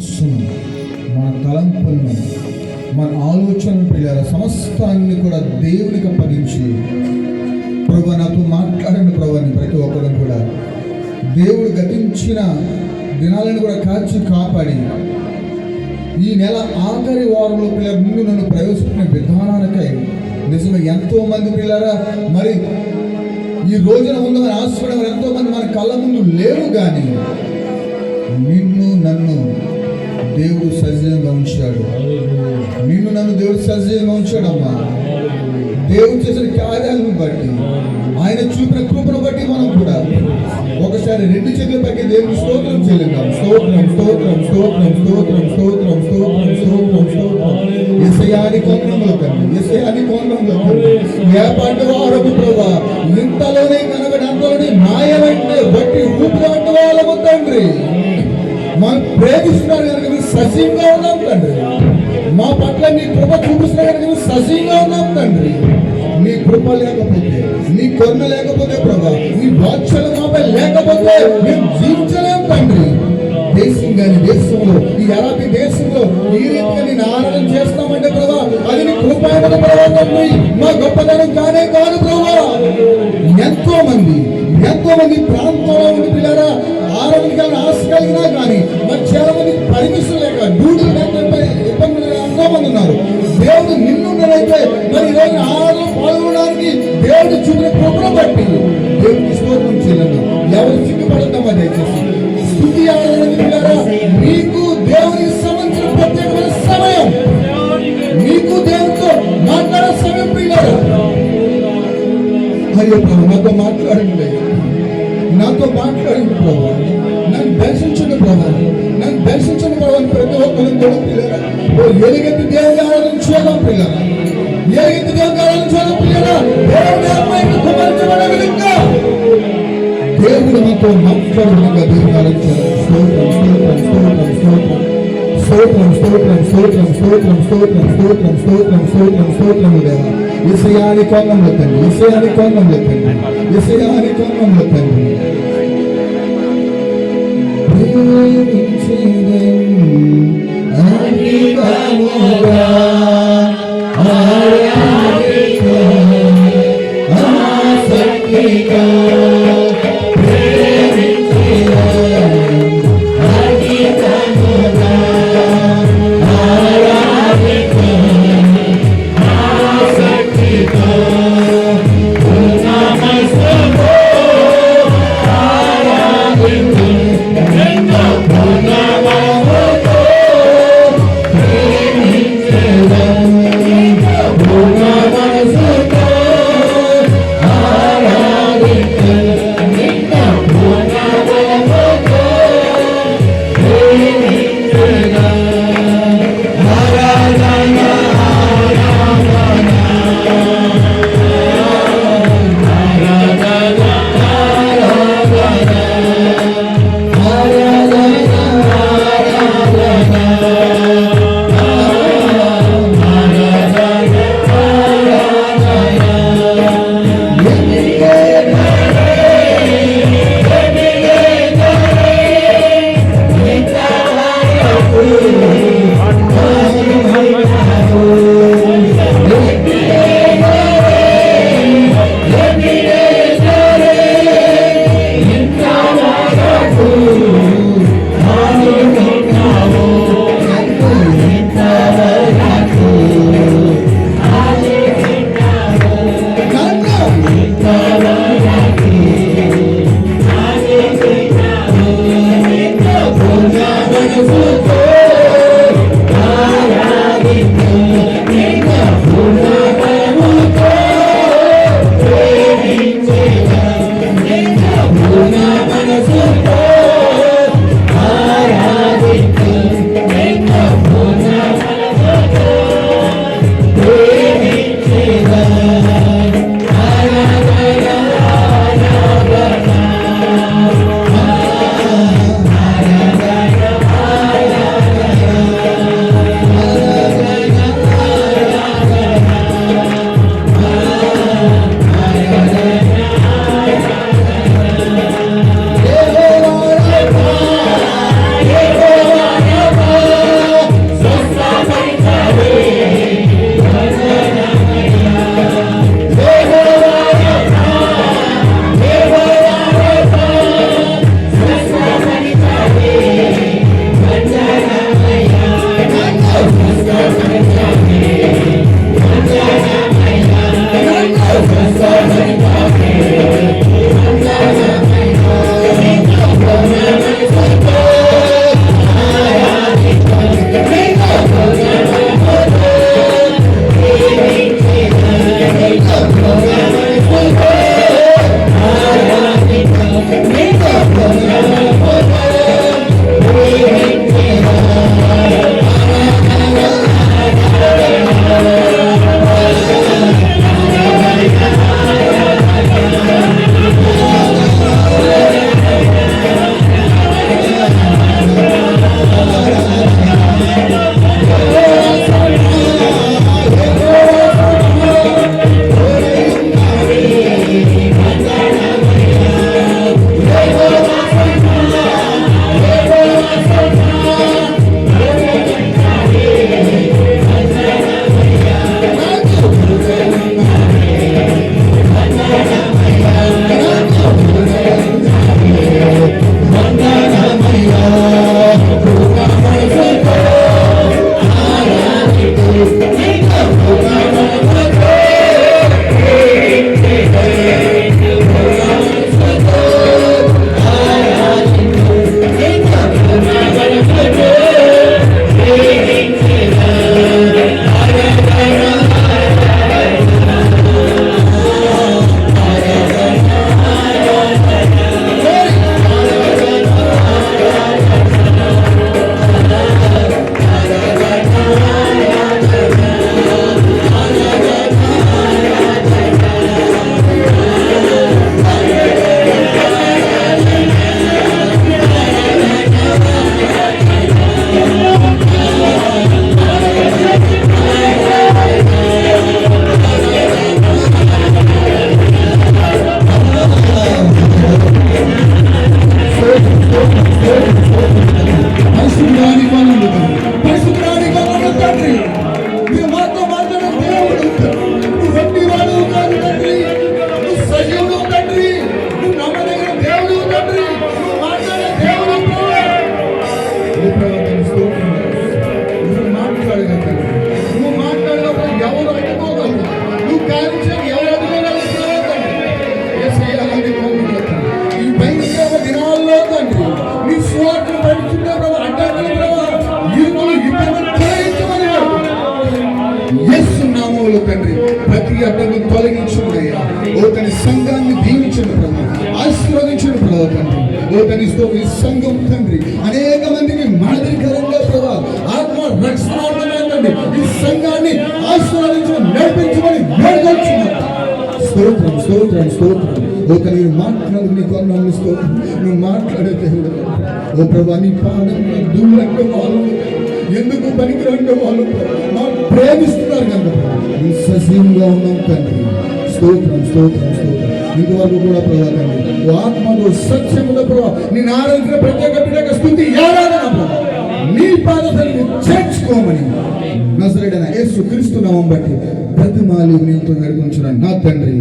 సున్నా. మన తలంపులను మన ఆలోచనలు పిల్లల సమస్తాన్ని కూడా దేవునికి అప్పగించి. ప్రభు నాతో మాట్లాడిన ప్రభుని ప్రతి ఒక్కరు కూడా. దేవుడు గతించిన దినాలను కూడా కాచి కాపాడి. ఈ నెల ఆఖరి వారంలో పిల్లల ముందు నన్ను ప్రవేశపెట్టిన విధానానికై. నిజంగా ఎంతో మంది పిల్లరా మరి ఈ రోజున ఉందని ఆశపడే ఎంతో మంది మన కళ్ళ ముందు లేరు కానీ నిన్ను నన్ను దేవుడు సజీవంగా ఉంచాడు. నిన్ను నన్ను దేవుడు సజీవంగా ఉంచాడమ్మా. దేవుడు చేసిన కార్యాలను బట్టి ఆయన చూపిన కృపను బట్టి మనం కూడా ఒకసారి రెండు చేతులు పట్టి దేవుడు స్తోత్రం చెల్లిద్దాం. స్తోత్రం స్తోత్రం స్తోత్రం స్తోత్రం స్తోత్రం స్తోత్రం స్తోత్రం స్తోత్రం. ఎసయాని కోణంలో కండి ఎసయాని కోణంలో కండి ఏ పాట వాడకు ప్రభా ఇంతలోనే సజీవంగా ఉన్నాం తండ్రి. మా పట్ల నీ కృప చూపిస్తున్నాడు నేను సజీవంగా ఉన్నాం తండ్రి. నీ కృప లేకపోతే నీ కొన్న లేకపోతే ప్రభా నీ వాత్సల్యం మాపై లేకపోతే మేము జీవించలేం తండ్రి. దేశం కాని దేశంలో ఈ అరబి దేశంలో ఈ రీతిగా నేను ఆరాధన చేస్తామంటే ప్రభా అది నీ కృపాయన ప్రభావం మా గొప్పతనం కానే కాదు ప్రభా. ఎంతో మంది ఎంతో మంది ప్రాంతంలో ఉండి పిల్లరా ఆరోగ్యాన్ని ఆశ కలిగినా కానీ మరి చాలా మంది మాట్లాడండి నాతో మాట్లాడండి ప్రభు నన్ను దర్శించండి ప్రభు నన్ను దర్శించండి ప్రభు ప్రతి ఒక్కరు కూడా పిల్లరా ఓ ఎలుగెత్తి దేవుని ఆరాధన చేద్దాం పిల్లరా ఎలుగెత్తి దేవుని ఆరాధన చేద్దాం పిల్లరా దేవుని ఆత్మకి కుమరించబడే విధంగా దేవుడు మీతో మాట్లాడే విధంగా దేవుని స్తోత్రం స్తోత్రం స్తోత్రం స్తోత్రం స్తోత్రం స్తోత్రం స్తోత్రం స్తోత్రం స్తోత్రం స్తోత్రం ఇసయాని ఇసయాని जिसे ആയിരിക്കണം തന്നെ యేసు తండ్రి ప్రతి అడ్డంకు తొలగించుకున్నాయా ఓ తన సంఘాన్ని దీవించండి ప్రభు ఆశీర్వదించండి ప్రభు తండ్రి. ఓ తన ఈ సంఘం తండ్రి అనేక మందికి మాదిరికరంగా ప్రభా ఆత్మ రక్షణండి ఈ సంఘాన్ని ఆశీర్వదించడం నడిపించమని వేడుకొచ్చున్నాను స్తోత్రం స్తోత్రం స్తోత్రం. ఒక నేను మాట్లాడు నీ కొన్నాను స్తోత్రం. నువ్వు మాట్లాడే దేవుడు. ఓ ప్రభా నీ పాదం దూరంగా వాళ్ళు. ఎందుకు పనికిరంటే వాళ్ళు? ప్రభు ప్రేమిస్తున్నారు కనుక విశ్వసీయంగా ఉన్నాం తండ్రి. స్తోత్రం స్తోత్రం స్తోత్రం. ఇంతవరకు కూడా ప్రభా తండ్రి. ఓ ఆత్మలో సత్యములో ప్రభా నేను ఆరోగ్య ప్రత్యేక బిడ్డక స్థుతి ఆరాధన నీ పాదతల్ని చేర్చుకోమని నజరేడన యేసు క్రీస్తు నామం బట్టి ప్రతి మాలి నీతో నడిపించిన నా తండ్రి.